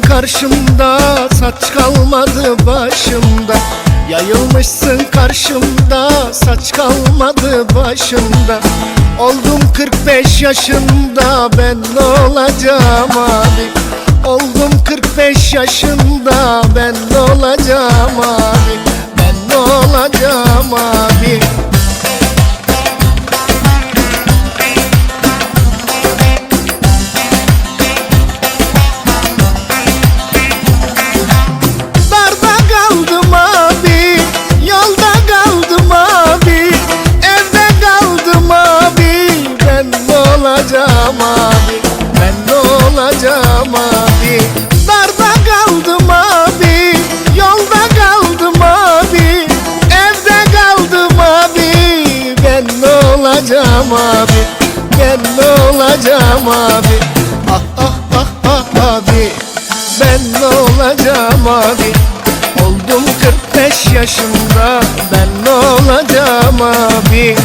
karşımda Saç kalmadı başımda. Yayılmışsın karşımda Saç kalmadı başımda. Oldum 45 yaşında Ben ne olacağım abi. Oldum 45 yaşında Ben ne olacağım abi. Ben ne olacağım abi olacağım abi Ben ne olacağım abi. Darda kaldım abi Yolda kaldım abi. Evde kaldım abi Ben ne olacağım abi. Ben ne olacağım abi. Ah ah ah ah abi. Ben ne olacağım abi. Oldum 45 yaşında Ben ne olacağım abi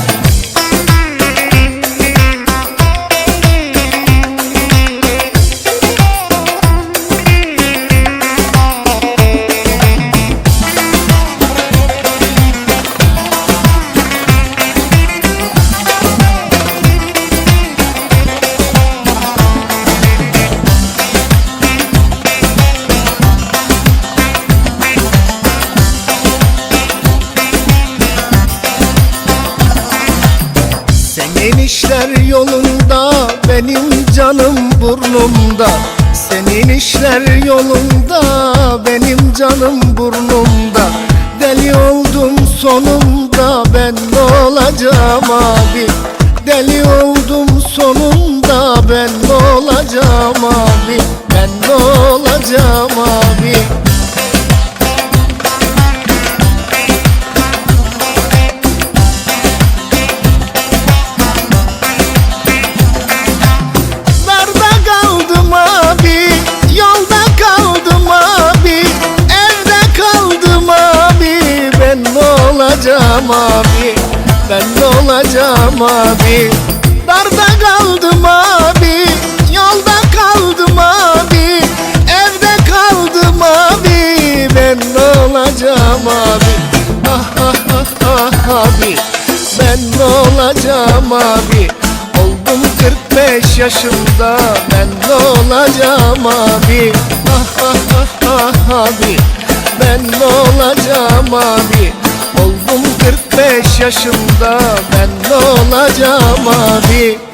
işler yolunda Benim canım burnumda. Senin işler yolunda Benim canım burnumda. Deli oldum sonunda Ben ne olacağım abi. Deli oldum sonunda Ben ne olacağım abi. Ben ne olacağım abi olacağım abi Ben olacağım abi. Darda kaldım abi Yolda kaldım abi. Evde kaldım abi Ben olacağım abi. Ah ah ah ah abi Ben olacağım abi. Oldum 45 yaşında Ben olacağım abi. Ah ah ah ah abi Ben olacağım abi Oldum 45 yaşında Ben ne olacağım abi